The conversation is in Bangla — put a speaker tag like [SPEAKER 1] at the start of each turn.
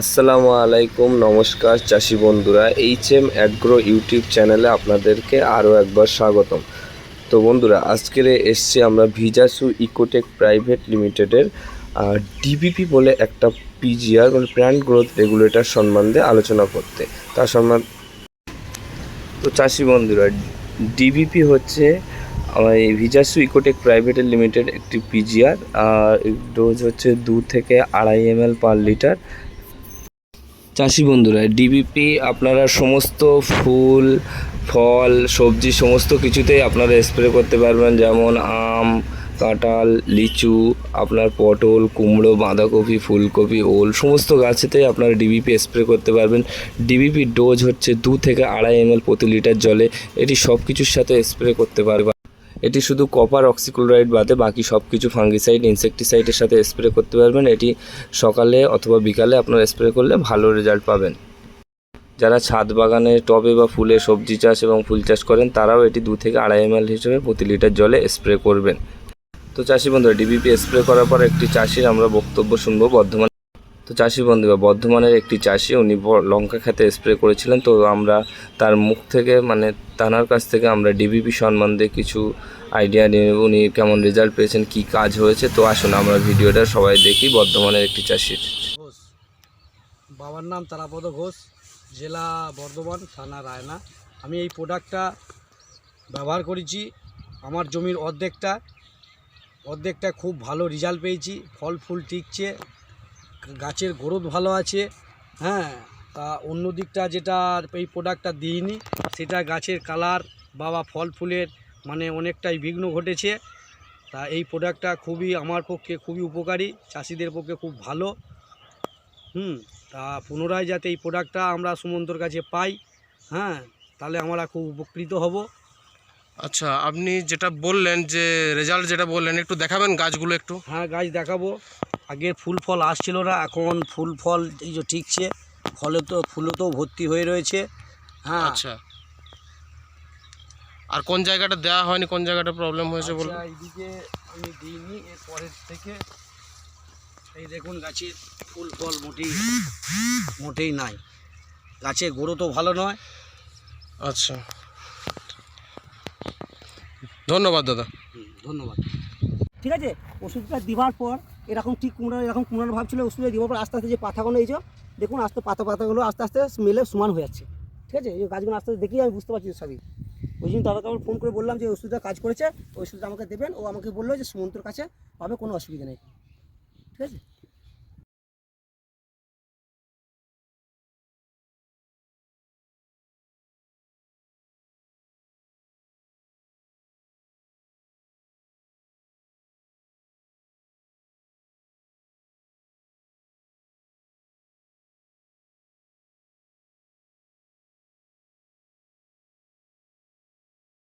[SPEAKER 1] আসসালামু আলাইকুম, নমস্কার চাষি বন্ধুরা। এইচ এম অ্যাগ্রো ইউটিউব চ্যানেলে আপনাদেরকে আরও একবার স্বাগতম। তো বন্ধুরা আজকের এসছি আমরা ভিজাসু ইকোটেক প্রাইভেট লিমিটেডের ডিবিপি বলে একটা পিজিআর মানে প্ল্যান্ট গ্রোথ রেগুলেটর সম্বন্ধে আলোচনা করতে। তার সম্মান তো চাষি বন্ধুরা, ডিবিপি হচ্ছে এই ভিজাসু ইকোটেক প্রাইভেট লিমিটেড একটি পিজিআর, আর ডোজ হচ্ছে দু থেকে আড়াই এম পার লিটার। চাষি বন্ধুরা ডিবিপি আপনারা সমস্ত ফুল, ফল, সবজি, সমস্ত কিছুতেই আপনারা স্প্রে করতে পারবেন। যেমন আম, কাঁঠাল, লিচু, আপনার পটল, কুমড়ো, বাঁধাকপি, ফুলকপি, ওল, সমস্ত গাছেতেই আপনারা ডিবিপি স্প্রে করতে পারবেন। ডিবিপি ডোজ হচ্ছে দু থেকে আড়াই এম প্রতি লিটার জলে। এটি সব কিছুর সাথে স্প্রে করতে পারবে। এটি শুধু কপার অক্সিক্লোরাইড বাদে বাকি সব কিছু ফাঙ্গিসাইড ইনসেকটিসাইডের সাথে স্প্রে করতে পারবেন। এটি সকালে অথবা বিকালে আপনারা স্প্রে করলে ভালো রেজাল্ট পাবেন। যারা ছাদ বাগানে টবে বা ফুলে সবজি চাষ এবং ফুল চাষ করেন, তারাও এটি দু থেকে আড়াই এম হিসেবে প্রতি লিটার জলে স্প্রে করবেন। তো চাষি বন্ধুরা ডিবিপি স্প্রে করার পর একটি চাষির আমরা বক্তব্য শুনব বর্ধমান তো চাষি বন্ধুরা বর্ধমানের একটি চাষি, উনি ব- লঙ্কা খেতে স্প্রে করেছিলেন। তো আমরা তার মুখ থেকে মানে তানার কাছ থেকে আমরা ডিবিপি সম্বন্ধে কিছু আইডিয়া নিয়ে নেব। উনি কেমন রেজাল্ট পেয়েছেন, কি কাজ হয়েছে, তো আসুন আমরা ভিডিওটা সবাই দেখি বর্ধমানের একটি চাষির।
[SPEAKER 2] ঘোষ। বাবার নাম তারাপদ ঘোষ, জেলা বর্ধমান, থানা রায়না। আমি এই প্রোডাক্টটা ব্যবহার করেছি। আমার জমির অর্ধেকটা অর্ধেকটা খুব ভালো রেজাল্ট পেয়েছি। ফল ফুল টিকছে গাছের গ্রোথ ভালো আছে হ্যাঁ তা অন্য দিকটা যেটা এই প্রোডাক্টটা দিইনি সেটা গাছের কালার বা বা ফল ফুলের মানে অনেকটাই বিঘ্ন ঘটেছে। তা এই প্রোডাক্টটা খুবই আমার পক্ষে খুবই উপকারী চাষিদের পক্ষে খুব ভালো। হুম তা পুনরায় যাতে এই প্রোডাক্টটা আমরা সুমন্তর কাছে পাই হ্যাঁ তাহলে আমরা খুব উপকৃত হব।
[SPEAKER 3] আচ্ছা আপনি যেটা বললেন যে রেজাল্ট যেটা বললেন একটু দেখাবেন গাছগুলো একটু?
[SPEAKER 2] হ্যাঁ গাছ দেখাবো। আগে ফুল ফল আসছিল না এখন ফুল ফল এই যে ঠিকছে ফলে তো ফুলও তো ভর্তি হয়ে রয়েছে। হ্যাঁ।
[SPEAKER 3] আচ্ছা। আর কোন জায়গাটা দেওয়া হয়নি কোন জায়গাটা প্রবলেম হয়েছে বলুন?
[SPEAKER 2] আচ্ছা, এইদিকে আমি দিইনি এর পরের থেকে এই দেখুন গাছের ফুল ফল মোটেই মোটেই নাই। গাছের গোড়ো তো ভালো নয়।
[SPEAKER 3] আচ্ছা। ধন্যবাদ দাদা।
[SPEAKER 2] হুম, ধন্যবাদ।
[SPEAKER 4] ঠিক আছে ওষুধটা দেওয়ার পর এরকম ঠিক কুমড়ো এরকম কুমড়ার ভাব ছিল ওষুধটা দেওয়ার পর আস্তে আস্তে যে পাতাগুলো এই যে, দেখুন, আস্তে পাতা পাতাগুলো আস্তে আস্তে মেলে সমান হয়ে যাচ্ছে। ঠিক আছে? এই গাছগুলো আস্তে আস্তে দেখি আমি বুঝতে পারছি সবই। ওই জন্য দাদাকে আমার ফোন করে বললাম যে ওষুধটা কাজ করেছে ওই ওষুধটা আমাকে দেবেন, ও আমাকে বলল যে সুমন্তর কাছে পাবে কোনো অসুবিধা নেই। ঠিক আছে?